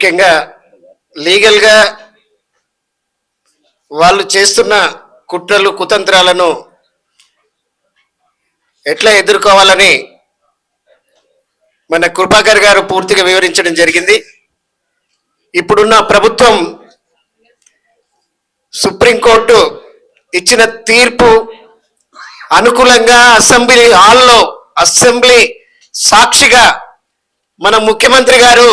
ముఖ్యంగా లీగల్గా వాళ్ళు చేస్తున్న కుట్రలు కుతంత్రాలను ఎట్లా ఎదుర్కోవాలని మన కృపాకర్ గారు పూర్తిగా వివరించడం జరిగింది. ఇప్పుడున్న ప్రభుత్వం సుప్రీంకోర్టు ఇచ్చిన తీర్పు అనుకూలంగా అసెంబ్లీ హాల్లో అసెంబ్లీ సాక్షిగా మన ముఖ్యమంత్రి గారు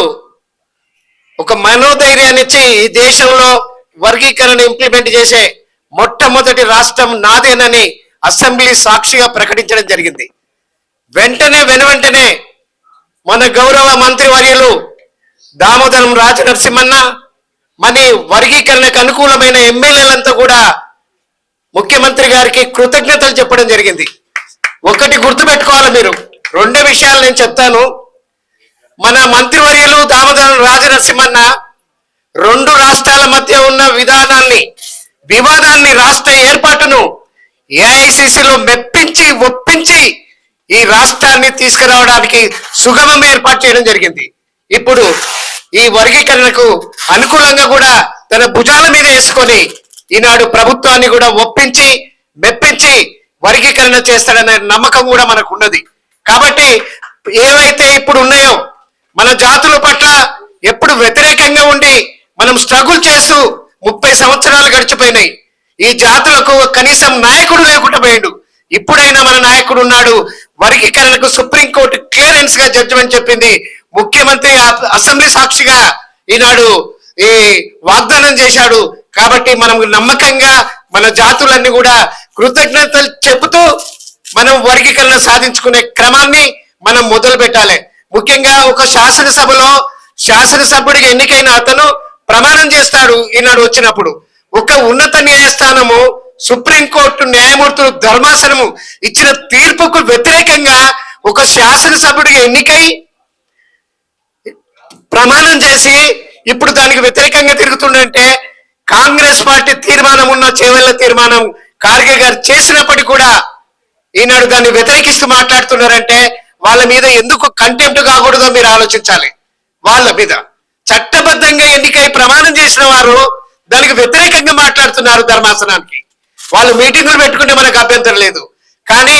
ఒక మనోధైర్యాన్ని ఇచ్చి ఈ దేశంలో వర్గీకరణ ఇంప్లిమెంట్ చేసే మొట్టమొదటి రాష్ట్రం నాదేనని అసెంబ్లీ సాక్షిగా ప్రకటించడం జరిగింది. వెంటనే వెనువెంటనే మన గౌరవ మంత్రి వర్యులు దామోదరం రాజనరసింహన్న మరి వర్గీకరణకు అనుకూలమైన ఎమ్మెల్యేలంతా కూడా ముఖ్యమంత్రి గారికి కృతజ్ఞతలు చెప్పడం జరిగింది. ఒకటి గుర్తుపెట్టుకోవాలి మీరు. రెండో విషయాలు నేను చెప్తాను. మన మంత్రివర్య దామోదరం రాజనరసింహన్న రెండు రాష్ట్రాల మధ్య ఉన్న విధానాన్ని వివాదాన్ని రాష్ట్ర ఏర్పాటును ఏఐసిసిలో మెప్పించి ఒప్పించి ఈ రాష్ట్రాన్ని తీసుకురావడానికి సుగమం ఏర్పాటు చేయడం జరిగింది. ఇప్పుడు ఈ వర్గీకరణకు అనుకూలంగా కూడా తన భుజాల మీద వేసుకొని ఈనాడు ప్రభుత్వాన్ని కూడా ఒప్పించి మెప్పించి వర్గీకరణ చేస్తాడనే నమ్మకం కూడా మనకు ఉన్నది. కాబట్టి ఏవైతే ఇప్పుడు ఉన్నాయో మన జాతుల పట్ల ఎప్పుడు వ్యతిరేకంగా ఉండి మనం స్ట్రగుల్ చేస్తూ ముప్పై సంవత్సరాలు గడిచిపోయినాయి. ఈ జాతులకు కనీసం నాయకుడు లేకుండా పోయిండు. ఇప్పుడైనా మన నాయకుడు ఉన్నాడు. వర్గీకరణకు సుప్రీంకోర్టు క్లియరెన్స్గా జడ్జిమెంట్ చెప్పింది. ముఖ్యమంత్రి అసెంబ్లీ సాక్షిగా ఈనాడు ఈ వాగ్దానం చేశాడు. కాబట్టి మనం నమ్మకంగా మన జాతులన్నీ కూడా కృతజ్ఞతలు చెబుతూ మనం వర్గీకరణ సాధించుకునే క్రమాన్ని మనం మొదలు పెట్టాలి ముఖ్యంగా ఒక శాసనసభలో శాసనసభ్యుడికి ఎన్నికైన అతను ప్రమాణం చేస్తాడు ఈనాడు వచ్చినప్పుడు. ఒక ఉన్నత న్యాయస్థానము సుప్రీంకోర్టు న్యాయమూర్తులు ధర్మాసనము ఇచ్చిన తీర్పుకు వ్యతిరేకంగా ఒక శాసనసభ్యుడిగా ఎన్నికై ప్రమాణం చేసి ఇప్పుడు దానికి వ్యతిరేకంగా తిరుగుతుండంటే కాంగ్రెస్ పార్టీ తీర్మానం ఉన్న చేవెళ్ళ తీర్మానం ఖార్గే గారు చేసినప్పటికీ కూడా ఈనాడు దాన్ని వ్యతిరేకిస్తూ మాట్లాడుతున్నారంటే వాళ్ళ మీద ఎందుకు కంటెంప్ట్ కాకూడదో మీరు ఆలోచించాలి. వాళ్ళ మీద. చట్టబద్ధంగా ఎన్నికై ప్రమాణం చేసిన వారు దానికి వ్యతిరేకంగా మాట్లాడుతున్నారు ధర్మాసనానికి. వాళ్ళు మీటింగులు పెట్టుకుంటే మనకు అభ్యంతరం లేదు. కానీ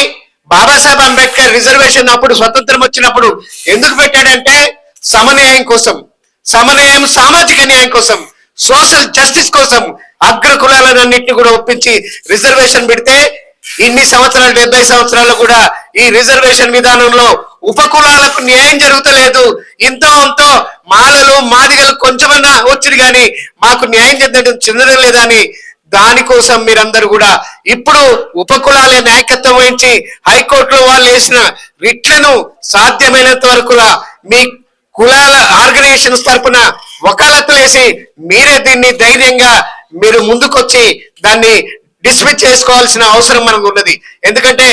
బాబాసాహెబ్ అంబేద్కర్ రిజర్వేషన్ అప్పుడు స్వతంత్రం వచ్చినప్పుడు ఎందుకు పెట్టాడంటే సమన్యాయం కోసం సమన్యాయం సామాజిక న్యాయం కోసం సోషల్ జస్టిస్ కోసం అగ్ర కులాలన్నింటినీ కూడా ఒప్పించి రిజర్వేషన్ పెడితే ఇన్ని సంవత్సరాలు డెబ్బై సంవత్సరాలు కూడా ఈ రిజర్వేషన్ విధానంలో ఉపకులాలకు న్యాయం జరుగుతలేదు. ఇంతో అంతో మాలలు మాదిగలు కొంచెమైనా వచ్చింది కానీ మాకు న్యాయం చెందడం చెందడం లేదని దానికోసం మీరందరూ కూడా ఇప్పుడు ఉపకులాల నాయకత్వం వహించి హైకోర్టులో వాళ్ళు వేసిన రిట్లను సాధ్యమైనంత వరకు మీ కులాల ఆర్గనైజేషన్ తరపున వకాలత్తులు వేసి మీరే దీన్ని ధైర్యంగా మీరు ముందుకొచ్చి దాన్ని డిస్మిస్ చేసుకోవాల్సిన అవసరం మనకు ఉన్నది ఎందుకంటే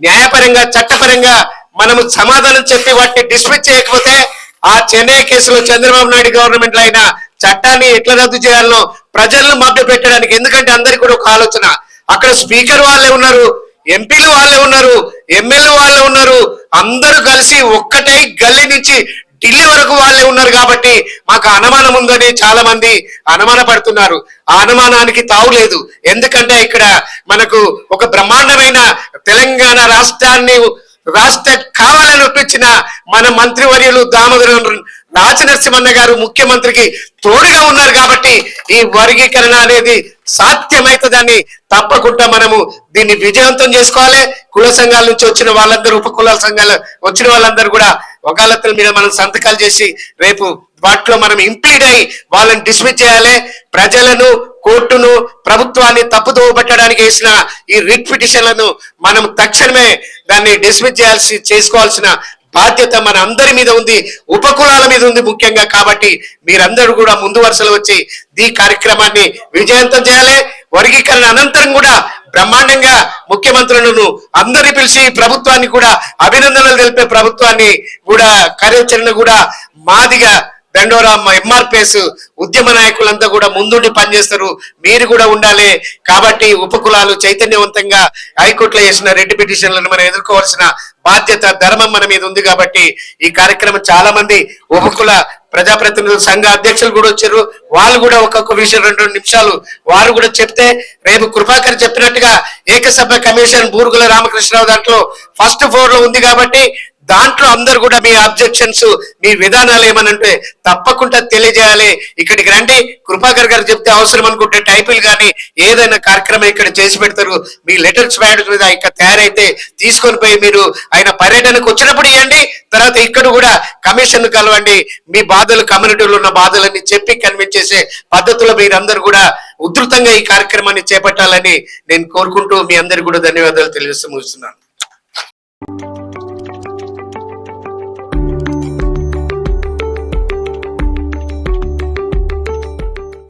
న్యాయపరంగా చట్టపరంగా మనము సమాధానం చెప్పి వాటిని డిస్మిస్ చేయకపోతే ఆ చెన్నై కేసులో చంద్రబాబు నాయుడు గవర్నమెంట్లో అయిన చట్టాన్ని ఎట్లా రద్దు చేయాలనో ప్రజలను మభ్య పెట్టడానికి ఎందుకంటే అందరికి కూడా ఒక ఆలోచన. అక్కడ స్పీకర్ వాళ్ళే ఉన్నారు ఎంపీలు వాళ్ళే ఉన్నారు ఎమ్మెల్యే వాళ్ళే ఉన్నారు అందరూ కలిసి ఒక్కటై గల్లీ నుంచి ఢిల్లీ వరకు వాళ్ళే ఉన్నారు కాబట్టి మాకు అనుమానం ఉందని చాలా మంది అనుమాన పడుతున్నారు ఆ అనుమానానికి తావు లేదు. ఎందుకంటే ఇక్కడ మనకు ఒక బ్రహ్మాండమైన తెలంగాణ రాష్ట్రాన్ని రాష్ట్ర కావాలని ఒప్పించిన మన మంత్రివర్యులు దామోదరం రాజనరసింహన్న గారు ముఖ్యమంత్రికి తోడుగా ఉన్నారు కాబట్టి ఈ వర్గీకరణ అనేది సాధ్యమవుతుందని తప్పకుండా మనము దీన్ని విజయవంతం చేసుకోవాలి. కుల సంఘాల నుంచి వచ్చిన వాళ్ళందరూ ఉప కులాల సంఘాలు వచ్చిన వాళ్ళందరూ కూడా వకాలత్తుల మీద మనం సంతకాలు చేసి రేపు వాటిలో మనం ఇంప్లీడ్ అయి వాళ్ళని డిస్మిస్ చేయాలి. ప్రజలను కోర్టును ప్రభుత్వాన్ని తప్పుదోవ పెట్టడానికి వేసిన ఈ రిట్ పిటిషన్లను మనం తక్షణమే దాన్ని డిస్మిస్ చేయాల్సి చేసుకోవాల్సిన బాధ్యత మన అందరి మీద ఉంది. ఉపకులాల మీద ఉంది ముఖ్యంగా కాబట్టి మీరందరూ కూడా ముందు వరుసలో వచ్చి ఈ కార్యక్రమాన్ని విజయవంతం చేయాలి. వర్గీకరణ అనంతరం కూడా బ్రహ్మాండంగా ముఖ్యమంత్రులను అందరిని పిలిచి ప్రభుత్వాన్ని కూడా అభినందనలు తెలిపే ప్రభుత్వాన్ని కూడా కార్యాచరణ కూడా మాదిగా దండోరా ఎంఆర్పిఎస్ ఉద్యమ నాయకులంతా కూడా ముందుండి పనిచేస్తారు. మీరు కూడా ఉండాలి. కాబట్టి ఉపకులాలు చైతన్యవంతంగా హైకోర్టులో చేసిన రెడ్డి పిటిషన్లను మనం ఎదుర్కోవాల్సిన బాధ్యత ధర్మం మన మీద ఉంది కాబట్టి ఈ కార్యక్రమం చాలా మంది ఉపకుల ప్రజాప్రతినిధులు సంఘ అధ్యక్షులు కూడా వచ్చారు. వాళ్ళు కూడా ఒక్కొక్క విషయం రెండు రెండు నిమిషాలు వారు కూడా చెప్తే రేపు కృపాకర్ చెప్పినట్టుగా ఏకసభ్య కమిషన్ బూరుగుల రామకృష్ణరావు దాంట్లో ఫస్ట్ ఫ్లోర్లో ఉంది కాబట్టి దాంట్లో అందరు కూడా మీ అబ్జెక్షన్స్ మీ విధానాలు ఏమనంటే తప్పకుండా తెలియజేయాలి. ఇక్కడికి రండి. కృపాకర్ గారు చెప్తే అవసరం అనుకుంటే టైపులు కానీ ఏదైనా కార్యక్రమం ఇక్కడ చేసి పెడతారు. మీ లెటర్స్ ప్యాడ్ మీద ఇక్కడ తయారైతే తీసుకొని పోయి మీరు ఆయన పర్యటనకు వచ్చినప్పుడు ఇవ్వండి. తర్వాత ఇక్కడ కూడా కమిషన్ కలవండి. మీ బాధలు కమ్యూనిటీలో ఉన్న బాధలన్నీ చెప్పి కన్విన్స్ చేసే పద్ధతిలో మీరందరూ కూడా ఉధృతంగా ఈ కార్యక్రమాన్ని చేపట్టాలని నేను కోరుకుంటూ మీ అందరికి కూడా ధన్యవాదాలు తెలియజేస్తూ ముగిస్తున్నాను.